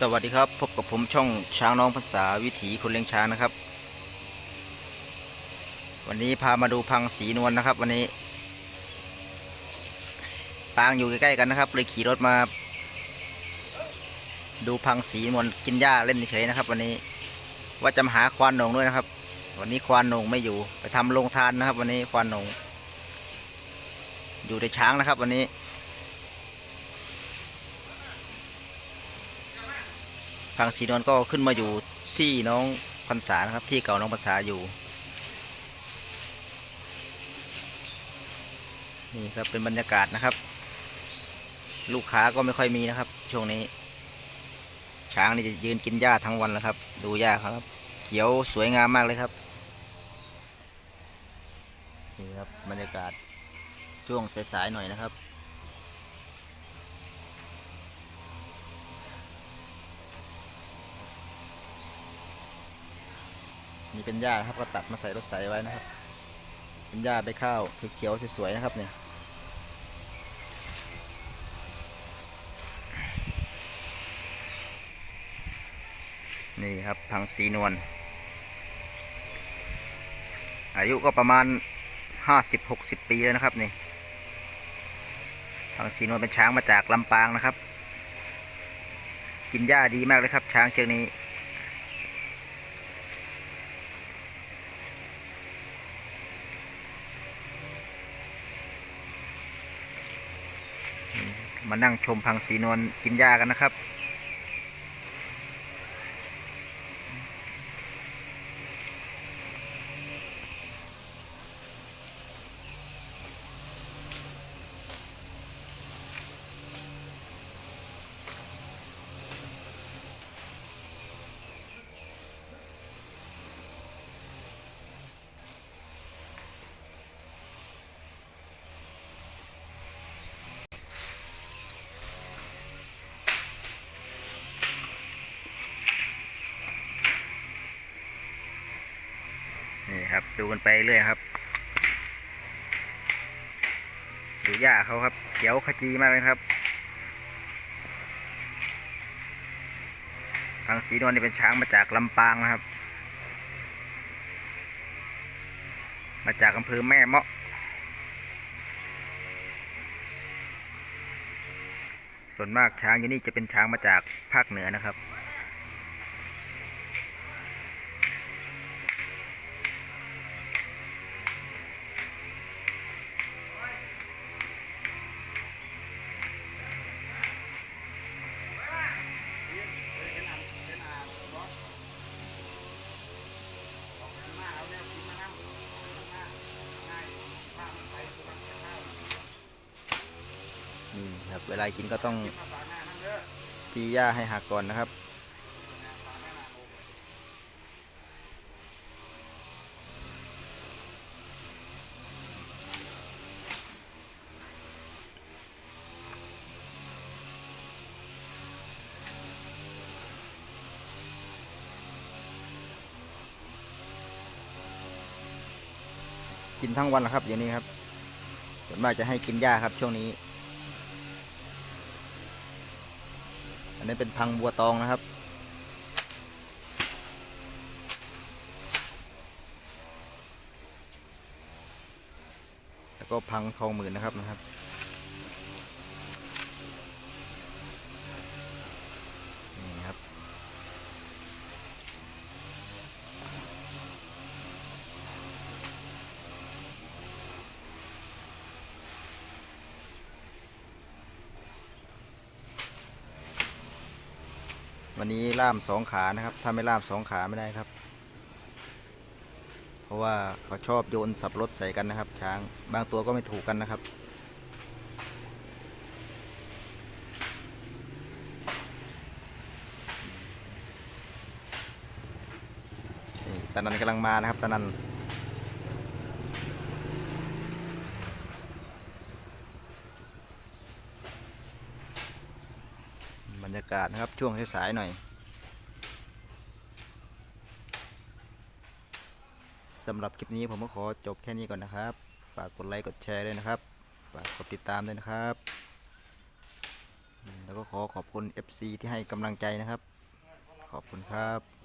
สวัสดีครับ พบกับผมช่องช้างน้องภาษาวิถีคนเลี้ยงช้างนะครับ วันนี้พามาดูพังสีนวลนะครับ วันนี้ ปางอยู่ใกล้ๆกันนะครับเลยขี่รถมา ดูพังสีนวลกินหญ้าเล่นเฉยนะครับ วันนี้ว่าจะมาหาควานหนงด้วยนะครับ วันนี้ควานหนงไม่อยู่ ไปทำโรงทานนะครับ วันนี้ควานหนงอยู่ในช้างนะครับ วันนี้ พังสีนวลก็ขึ้นมาอยู่ที่น้องพรรษานะครับ ที่เก่าน้องพรรษาอยู่ นี่ครับเป็นบรรยากาศนะครับ ลูกค้าก็ไม่ค่อยมีนะครับ ช่วงนี้ ช้างนี่จะยืนกินหญ้าทั้งวันแล้วครับ ดูหญ้าเขาครับ เขียวสวยงามมากเลยครับ นี่ครับบรรยากาศช่วงสายๆหน่อยนะครับ นี่เป็นหญ้าครับก็ตัดมาใส่รถใส่ไว้นะครับ เป็นหญ้าใบข้าวเขียวๆสวยๆนะครับเนี่ยนี่ครับพังสีนวลอายุก็ประมาณ 50-60 ปีแล้วนะครับนี่พังสีนวลเป็นช้างมาจากลำปางนะครับ กินหญ้าดีมากเลยครับ ช้างเชือกนี้ มานั่งชมพังสีนวลกินหญ้ากันนะครับ ครับ ดูกันไปเรื่อยครับ ดูหญ้าเขาครับ เขียวขจีมากเลยครับพังสีนวลนี่เป็นช้างมาจากลำปางนะครับ มาจากอำเภอแม่เมาะ ส่วนมากช้างอยู่นี่จะเป็นช้างมาจากภาคเหนือนะครับ นี่ครับเวลากินก็ต้องตีหญ้าให้หักก่อนนะครับ กินทั้งวันนะครับอย่างนี้ครับส่วนมากจะให้กินหญ้าครับช่วงนี้ นนี้เป็นพังบัวตองนะครับ แล้วก็พังทองหมื่นนะครับนะครับ นี่ครับ วันนี้ล่ามสองขานะครับถ้าไม่ล่ามสองขาไม่ได้ครับ เพราะว่าเขาชอบโยนสับรถใส่กันนะครับ ช้างบางตัวก็ไม่ถูกกันนะครับนี่ตานันกำลังมานะครับตานันบรรยากาศนะครับ ช่วงสายๆหน่อยสำหรับคลิปนี้ผมก็ขอจบแค่นี้ก่อนนะครับ ฝากกดไลค์กดแชร์ด้วยนะครับ ฝากกดติดตามด้วยนะครับ แล้วก็ขอขอขอบคุณ FC ที่ให้กำลังใจนะครับ ขอบคุณครับ